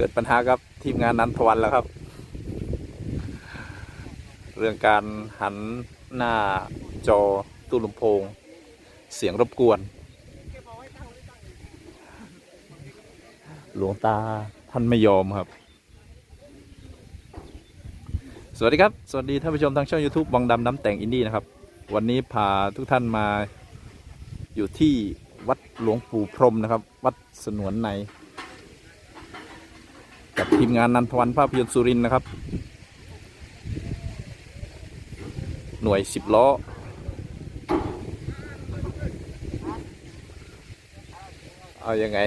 กิดปัญหากับทีมงานนันทวันแล้วครับ เรื่องการหันหน้าจอตู้ลำโพง เสียงรบกวน หลวงตาท่านไม่ยอมครับ สวัสดีครับ สวัสดีท่านผู้ชมทางช่อง YouTube วังดำน้ำแต่งอินดี้นะครับ วันนี้พาทุกท่านมาอยู่ที่วัดหลวงปู่พรมนะครับ วัดสนวนใน กับทีมงานนันทวันภาพยนตร์สุรินนะครับ หน่วยสิบล้อ เอาอยังไง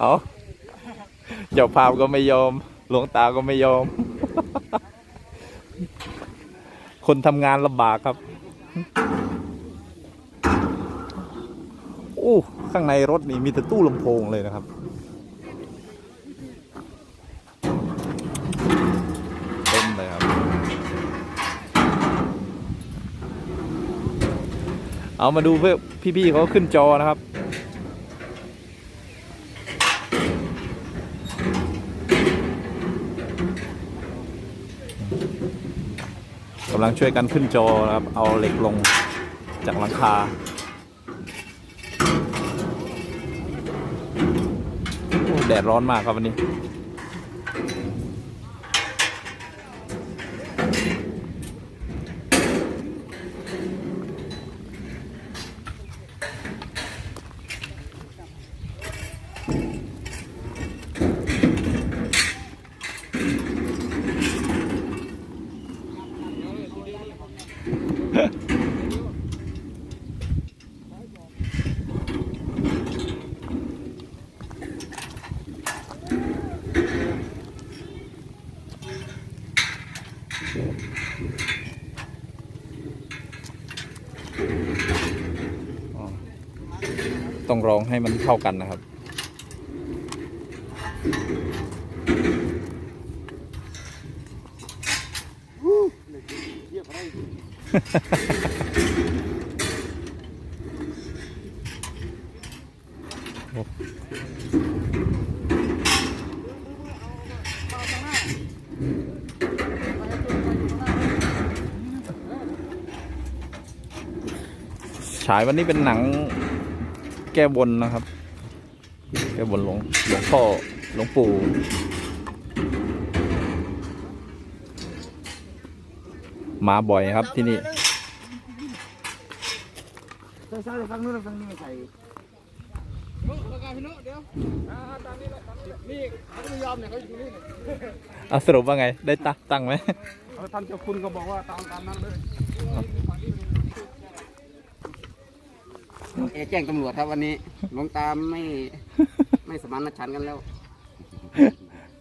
เอาเจ้าภาพก็ไม่ยอม หลวงตาก็ไม่ยอม คนทำงานลำบากครับโอ้ข้างในรถนี่มีแต่ตู้ลำโพงเลยนะครับ เต็มเลยครับ เอามาดูเพื่อพี่ๆเขาขึ้นจอนะครับำลังช่วยกันขึ้นจอครับ เอาเหล็กลงจากหลังคาแดดร้อนมากครับวันนี้ ต้องรองให้มันเข้ากันนะครับ ฉายวันนี้เป็นหนัง ก้บนนะครับ แก้บนหลวงหลวงพ่อหลวงปู่มาบ่อยครับที่นี่เอาสรุปว่าไง ได้ตักตั้งไหมท่านเจ้าคุณก็บอกว่าตามตามนั้นเลย เอแจ้งตำรวจครับวันนี้หลวงตามไม่ไม่สมานฉันท์กันแล้ว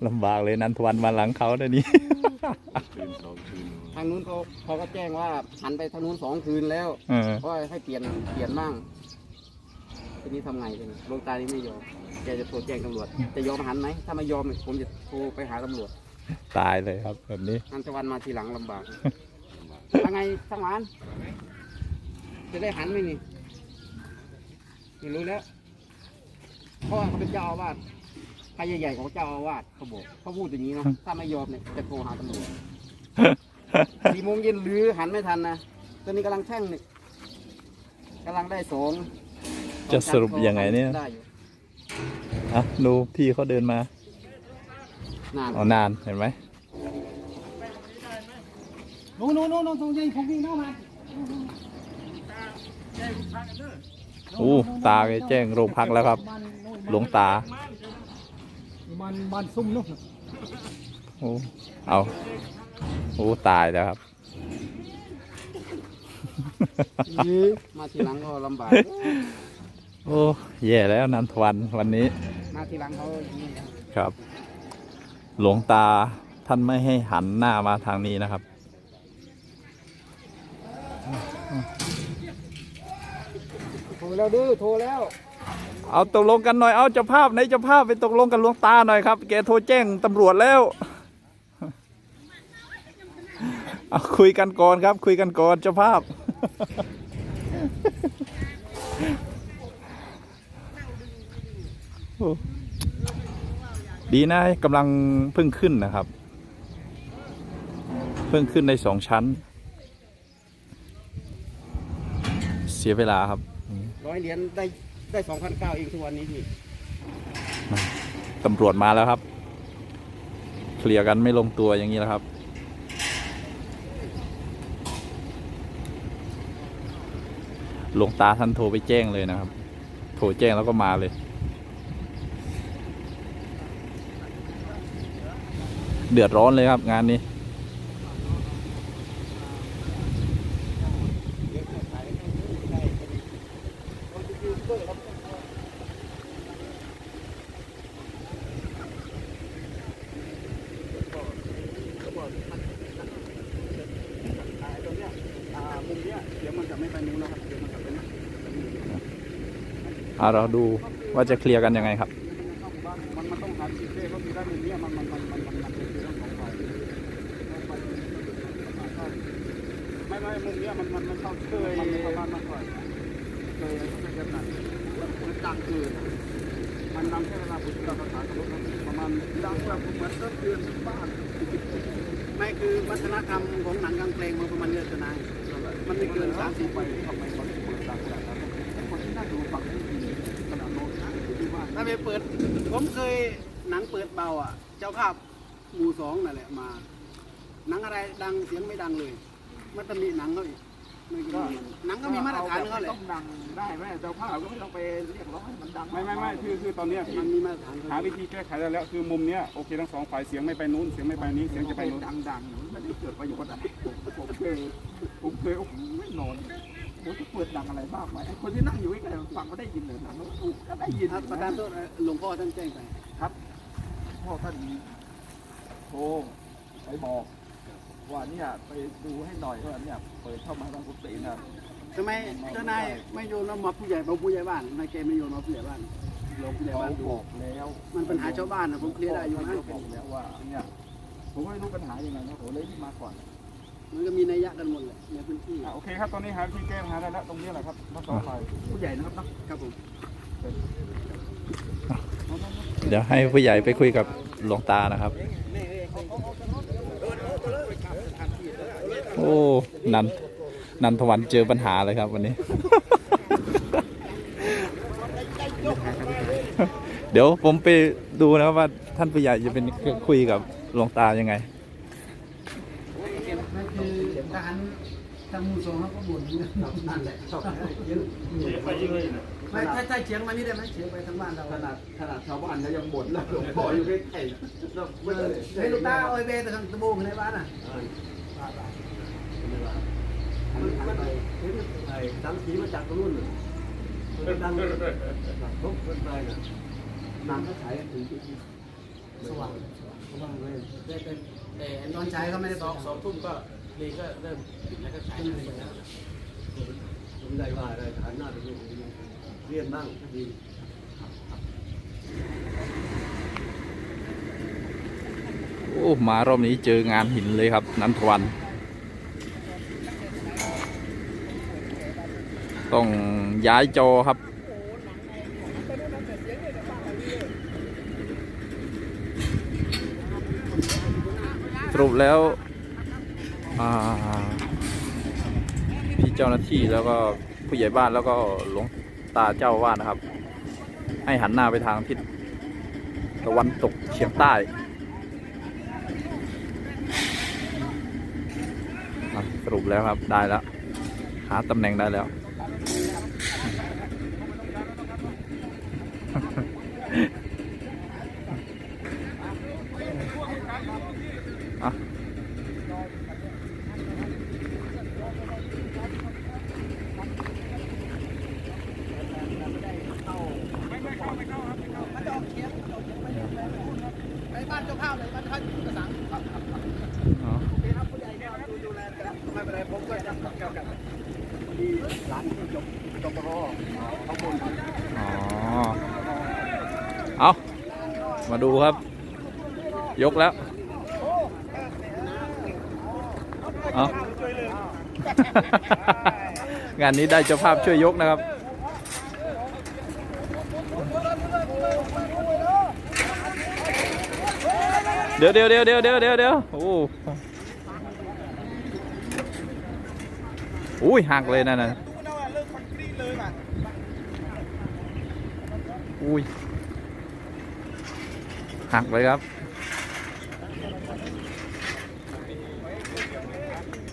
ลำบากเลยนันทวันมาหลังเขาเดี๋ยวนี้ทางนู้นเขาเขาก็แจ้งว่าหันไปทางนู้นสองคืนแล้วเออก็ให้เปลี่ยนเปลี่ยนบ้างทีนี้ทำไงทีนี้หลวงตานี่ไม่ยอมแกจะโทรแจ้งตำรวจ จะยอมหันไหมถ้าไม่ยอมเนี่ยผมจะโทรไปหาตำรวจตายเลยครับแบบนี้ นันทวันมาทีหลังลำบากทางไงทางหวานจะได้หันไหมนี่ไม่ รู้แล้วเพราะว่าเขาเป็นเจ้าอาวาสใครใหญ่ๆของเจ้าอาวาสเขาบอกเขาพูดอย่างนี้เนาะถ้าไม่ยอมเนี่ยจะโทรหาตำรวจสี่โมงเย็นหรือหันไม่ทันนะตอนนี้กำลังแท่งนี่กำลังได้สองจะสรุปยังไงเนี่ยได้อยู่อะดูพี่เขาเดินมานานเอานานเห็นไหมโน่นโน่นโน่นโน่นตรงยิงผมวิ่งเข้ามา อู้ตาแกแจ้งโรงพักแล้วครับ หลวงตามันมันซุ่มนู่นโอ้เอาโอ้ตายแล้วครับมาทีหลังก็ลำบากโอ้แย่แล้วนันทวันวันนี้ มาทีหลังเขาครับ หลวงตาท่านไม่ให้หันหน้ามาทางนี้นะครับ โทร แล้วดื้อโทรแล้วเอาตกลงกันหน่อย เอาเจ้าภาพไหนเจ้าภาพไปตกลงกับหลวงตาหน่อยครับ แกโทรแจ้งตำรวจแล้ว เอาคุยกันก่อนครับ คุยกันก่อนเจ้าภาพ ดีนะกำลังเพิ่งขึ้นนะครับ เพิ่งขึ้นในสองชั้น เสียเวลาครับ ร้อยเหรียญได้ได้สองพันเก้าเองทุกวันนี้พี่ตำรวจมาแล้วครับ เคลียร์กันไม่ลงตัวอย่างนี้แล้วครับหลวงตาท่านโทรไปแจ้งเลยนะครับ โทรแจ้งแล้วก็มาเลย เดือดร้อนเลยครับงานนี้ ตรงเนี้ยอ่ามุมเนี้ยเดี๋ยวมันจะไม่ไปนู้นแล้วครับเดี๋ยวมันจะไปนี่ เอาเราดูว่าจะเคลียร์กันยังไงครับมันมันต้องหาชีเต้เขามีได้านนี้มันมันมันมันมันเป็นเรื่องของฝ่ายไม่ไม่มุมเนี้มันมันมันเข้าเคยมันประมาณมากกว่าเคยเขาเป็นแบบนั้นแล้วมันดังเกินมันนำแค่เวลาผมเราประสานกับรถประมาณดังแบบเหมือนก็เตือนบ้านไม่คือวัฒนธรรมของหนังกลางเพลงมันประมาณเยจะนายมันไม่เกินสามสี่ปีทำไมเขาถึงเปิดดังขนาดนั้นคนที่น่าดูฟังไม่ดี ถ้าไปเปิด ผมเคยหนังเปิดเบาอะ เจ้าภาพหมู่สองนั่นแหละมา หนังอะไรดังเสียงไม่ดังเลย มันตำหนิหนังเขาอีกไม่ก็หนังก็มีมาตรฐานของเขาแหละต้องดังได้ไหมเจ้าภาพก็ไม่ต้องไปเรียกร้องให้มันดังไม่ไม่ไม่คือคือตอนเนี้ยมันมีมาตรฐานของหาเขาวิธีแก้ไขได้แล้วคือมุมเนี้ยโอเคทั้งสองฝ่ายเสียงไม่ไปนู้นเสียงไม่ไปนี้เสียงจะไปนู้นดังดังๆไม่ได้เกิดประโยชน์อะไรผมผมเคยผมเคยโอ้โหไม่นอน ผมจะเปิดดังอะไรบ้างไหมไอ้คนที่นั่งอยู่ใกล้ๆฟังก็ได้ยินเลยนะก็ได้ยินครับประธานโทษหลวงพ่อท่านแจ้งไปพ่อท่านโทรไปบอกว่าเนี่ยไปดูให้หน่อยว่าเนี่ยเปิดเข้ามาทางกุฏินะทำไมเจ้านายไม่โยนมาผู้ใหญ่บอกผู้ใหญ่บ้านนายแกไม่โยนมาผู้ใหญ่บ้านหลวงผู้ใหญ่เขาบ้านดูบอกแล้ว มันปัญหาชาวบ้านนะผมเคลียร์ได้อยู่นะเขาบอกแล้วว่าเนี่ยผมไม่รู้ปัญหายังไงนะผมเลยมาก่อน มันก็มีนัยยะกันหมดแหละในพื้นที่อะโอเคครับตอนนี้หาวิธีแก้ปัญหาได้แล้วตรงนี้แหละครับทั้งสองฝ่ายผู้ใหญ่นะครับครับผมเดี๋ยวให้ผู้ใหญ่ไปคุยกับหลวงตานะครับ โอ้ นัน นันทวันเจอปัญหาเลยครับวันนี้ เดี๋ยวผมไปดูนะครับว่าท่านผู้ใหญ่จะเป็นคุยกับหลวงตายังไง นั่นคือการ ทำมูสองเขาก็บ่นนั่นแหละชอบเยอะไม่ถ้าถ้าเฉียงมานี่ได้ไหมเฉียงไปทางบ้านเราขนาดขนาดชาวบ้านเขายังบ่นแล้วหลวงพ่ออยู่ใกล้ๆเราไม่ได้เฮ้ยลูกตาโอ้ยเบแต่ทางตะบูงในบ้านอะมันไปเห็นไอ้สังสีมาจากตรงนู้นเลยมันดังทุกคนไปน่ะนำเขาฉายถึงจุดที่สว่างสว่างเลยแต่แต่แต่ตอนใช้เขาไม่ได้บอกสองทุ่มก็ เลก็เริ่มปิดแล้วก็ขายผมได้ว่าได้ฐานหน้าตรงนี้เรียนบ้างก็ดีโอ้มารอบนี้เจองานหินเลยครับ นันทวัน ต้องย้ายจอครับรุปแล้ว พี่เจ้าหน้าที่แล้วก็ผู้ใหญ่บ้านแล้วก็หลวงตาเจ้าอาวาดนะครับ ให้หันหน้าไปทางทิศตะวันตกเฉียงใต้สรุปแล้วครับได้แล้ว หาตำแหน่งได้แล้ว อะอ๋อ ไม่เป็นไรผมก็จะเกี่ยวกับที่ร้านที่จบจบรอเขาบน อ๋อ เอามาดูครับ ย กแล้วเอางานนี้ได้เจ้าภาพช่วยยกนะครับ เดี๋ยวเดี๋ยวเดี๋ยวเดี๋ยวเดี๋ยวเดี๋ยวเดี๋ยวโอ้อุ้ยหักเลยนั่นน่ะอุ้ยหักเลยครับ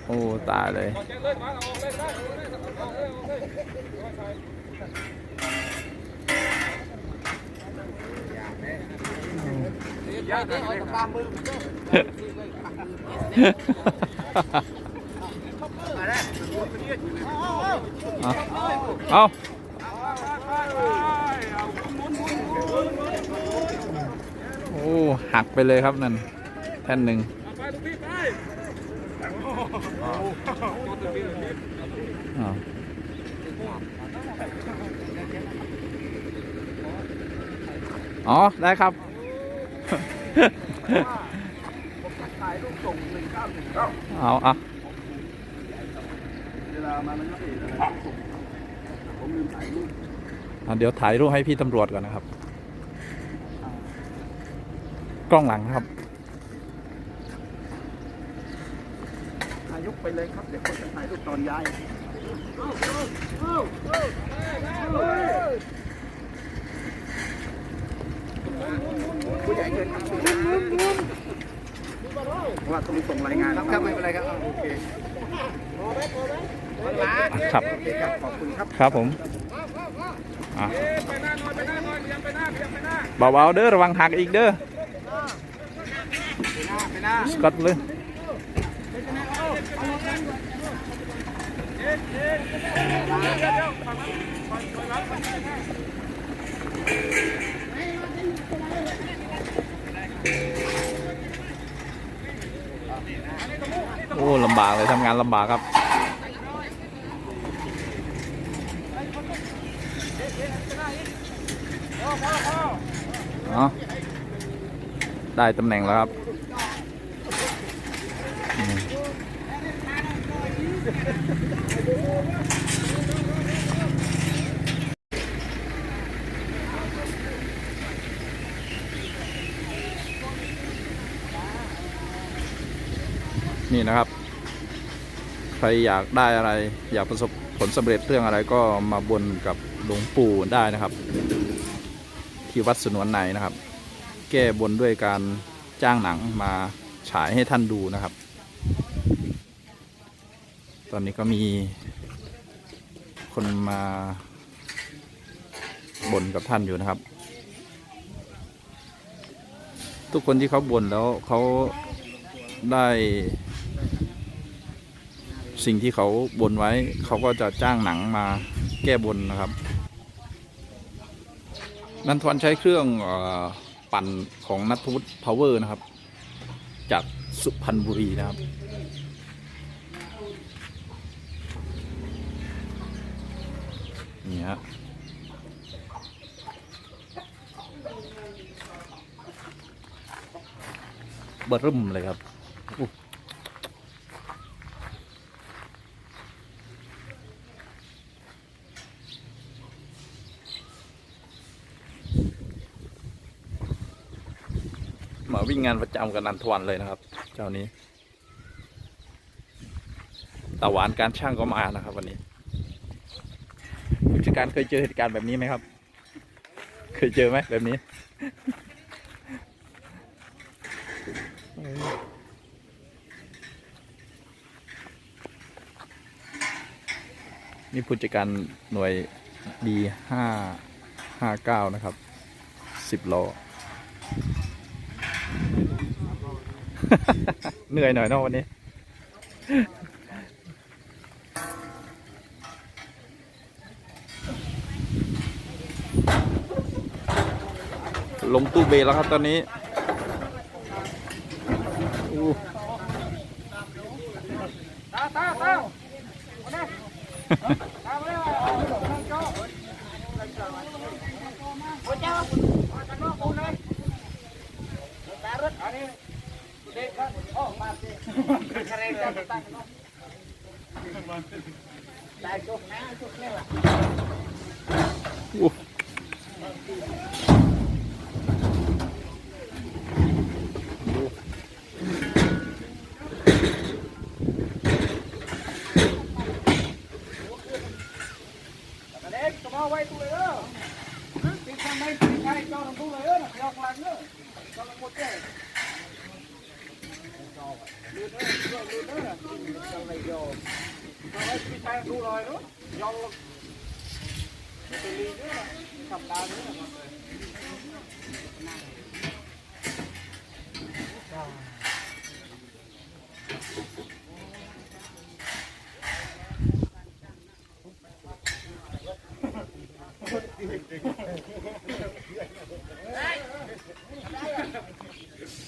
โอ้ตายเลยเอาเอาโอ้ หักไปเลยครับนั่น แท่นหนึ่ง อ๋อ ได้ครับเอาเอาเวลามามันก็เสียแล้วผมลืมถ่ายรูปอะเดี๋ยวถ่ายรูปให้พี่ตำรวจก่อนนะครับ กล้องหลังครับถ่ายยกไปเลยครับเดี๋ยวคนจะถ่ายรูปตอนย้าย ผู้ใหญ่เชิญครับว่าต้องส่งรายงานครับไม่เป็นไรครับโอเคครับโอเคครับขอบคุณครับครับผมอะเบาๆเด้อระวังหักอีกเด้อสกัดเลย โอ้ลำบากเลยทำงานลำบากครับเอาได้ตำแหน่งแล้วครับอ นี่นะครับ ใครอยากได้อะไร อยากประสบผลสำเร็จเรื่องอะไรก็มาบนกับหลวงปู่ได้นะครับ ที่วัดสนวนในนะครับ แก้บนด้วยการจ้างหนังมาฉายให้ท่านดูนะครับ ตอนนี้ก็มีคนมาบนกับท่านอยู่นะครับ ทุกคนที่เขาบนแล้วเขาได้ สิ่งที่เขาบนไว้เขาก็จะจ้างหนังมาแก้บนนะครับ นันทวันใช้เครื่องอปั่นของนัทวุฒิพาวเวอร์นะครับ จากสุพรรณบุรีนะครับนี่ฮะบิร์มเลยครับอุ๊ยมา วิ่งงานประจำกับนันทวันเลยนะครับ เจ้านี้ตาหวานการช่างก็มานะครับ วันนี้ผู้จัดการเคยเจอเหตุการณ์แบบนี้ไหมครับ เคยเจอไหมแบบนี้นี่ผู้จัดการหน่วยดีห้าห้าเก้านะครับสิบโล เหนื่อยหน่อยเนอะวันนี้ ลงตู้เบแล้วครับตอนนี้ อู้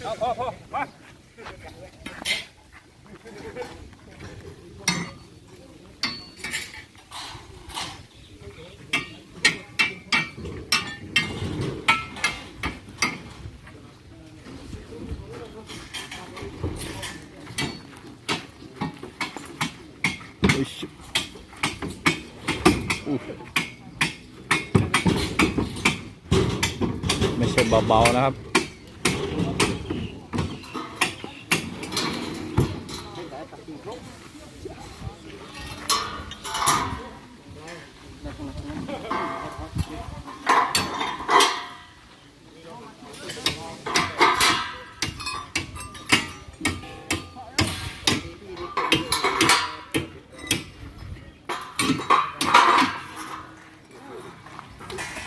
อู้อุ๊ เบาๆนะครับ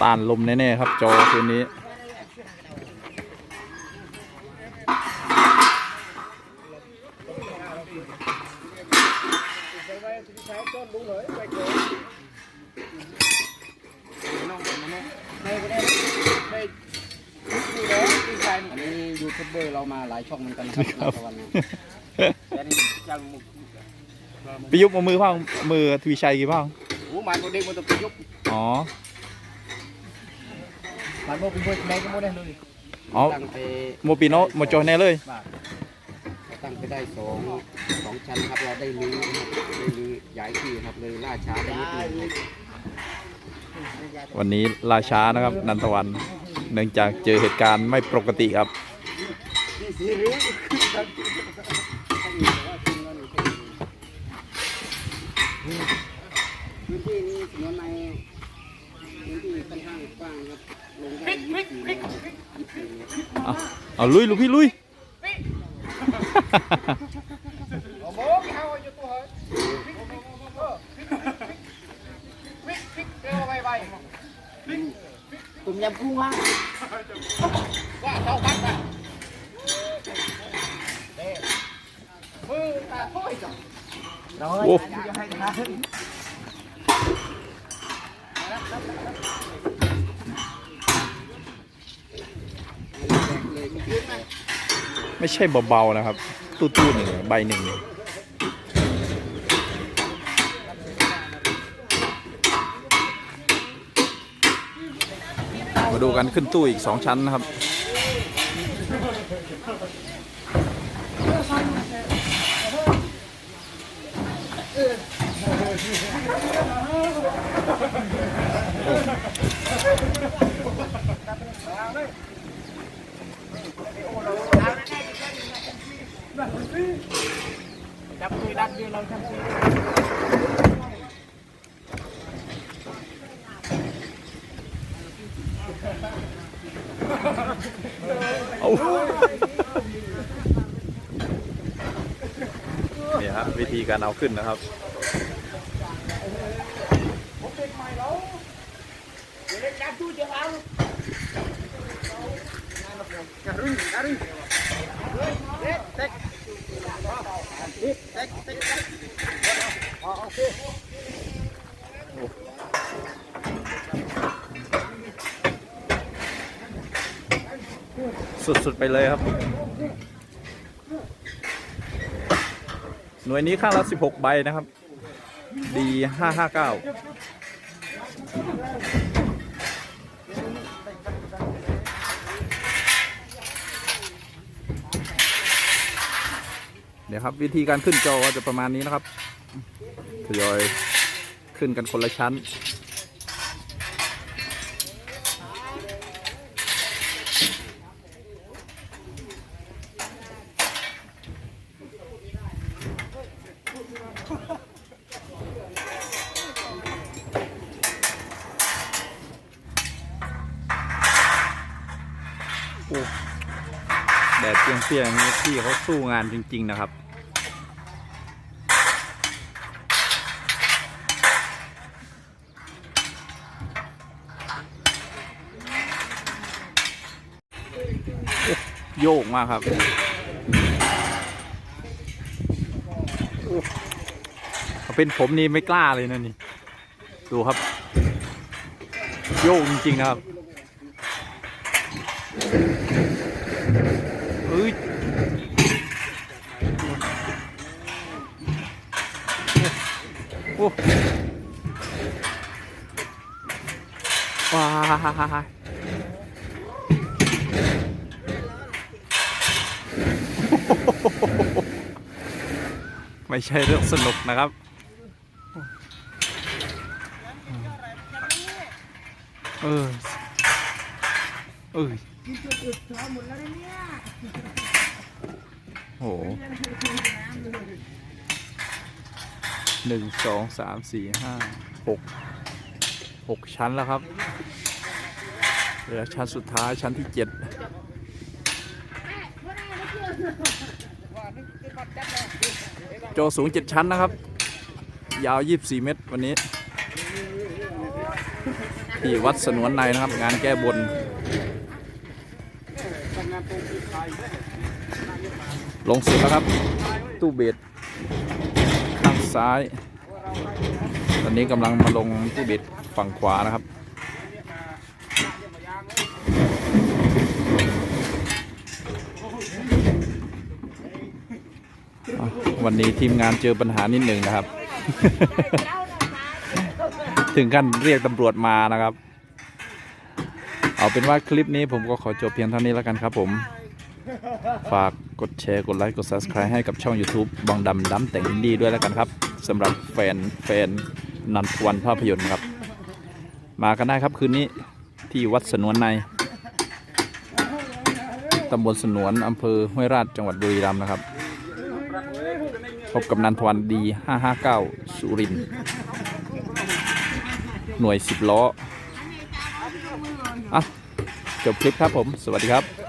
ต้านลมแน่ๆครับ จอคืนนี้นี้ยูทูบเบอร์เรามาหลายช่องเหมือนกันนะครับ ครับ ณตะวันนะแต่นี่ยังมุก ไปยุบเอามือพังมือทวีชัยกี่พังหูมันตัวเด็กมันต้องไปยุบอ๋อมันโมเป็นมวยแม่ก็โมได้เลยอ๋อตั้งไปโมปิโนโมโจแน่เลยตั้งไปได้สองสองชั้นครับเราได้รื้อนะครับได้รื้อย้ายที่ครับเลยล่าช้าไปนิดนึงวันนี้ลาช้านะครับ นันทวันเนื่องจากเจอเหตุการณ์ไม่ปกติครับ พื้นที่นี้ถนนในพื้นที่ค่อนข้างกว้างครับลงได้ยี่สิบเมตรยี่สิบเมตรเอาเอาลุยลูกพี่ลุยตุ่มยำกุ้งว่ะว่าเท่ากันอะมือตาถ้อยจ้ะ โอ้ จะให้นะ ไม่ใช่เบาๆนะครับ ตู้ๆหนึ่งใบหนึ่งมาดูกันขึ้นตู้อีกสองชั้นนะครับ จับคุยดันเดียวเราทำคุย เอาเนี่ยฮะวิธี การเอาขึ้นนะครับสุดๆไปเลยครับ หน่วยนี้ข้างละ 16 ใบนะครับ ดี 559เดี๋ยวครับวิธีการขึ้นจอจะประมาณนี้นะครับทยอยขึ้นกันคนละชั้น เปียงนี้พี่เขาสู้งานจริง ๆ นะครับโยกมากครับโอ้ถ้าเป็นผมนี่ไม่กล้าเลยนะนี่ ดูครับ โยกจริง ๆ นะครับ อ้ยโอ้ว้าไม่ใช่เรื่องสนุกนะครับเออเออ โหหนึ่งสองสามสี่ห้าหกหกชั้นแล้วครับเหลือชั้นสุดท้ายชั้นที่เจ็ดโจสูงเจ็ดชั้นนะครับ ยาวยี่สี่เมตรวันนี้ ที่วัดสนวนในนะครับ งานแก้บน ทำงานตรงที่ไทย ลงเสุดแล้วครับ ตู้เบสข้างซ้าย ตอนนี้กำลังมาลงตู้เบสฝั่งขวานะครับ วันนี้ทีมงานเจอปัญหานิดหนึ่งนะครับ ถึงขั้นเรียกตำรวจมานะครับ เอาเป็นว่าคลิปนี้ผมก็ขอจบเพียงเท่านี้แล้วกันครับผม ฝากกดแชร์ กดไลค์ กด Subscribe ให้กับช่อง YouTube บางดำดำแต่งอินดี้ด้วยแล้วกันครับสำหรับแฟนแฟนนันทวันภาพยนตร์ครับ มากันได้ครับคืนนี้ที่วัดสนวนในตำบลสนวนอำเภอห้วยราชจังหวัดบุรีรัมย์นะครับ พบกับนันทวันดี 559 สุรินหน่วย 10 ล้ออะจบคลิปครับผม สวัสดีครับ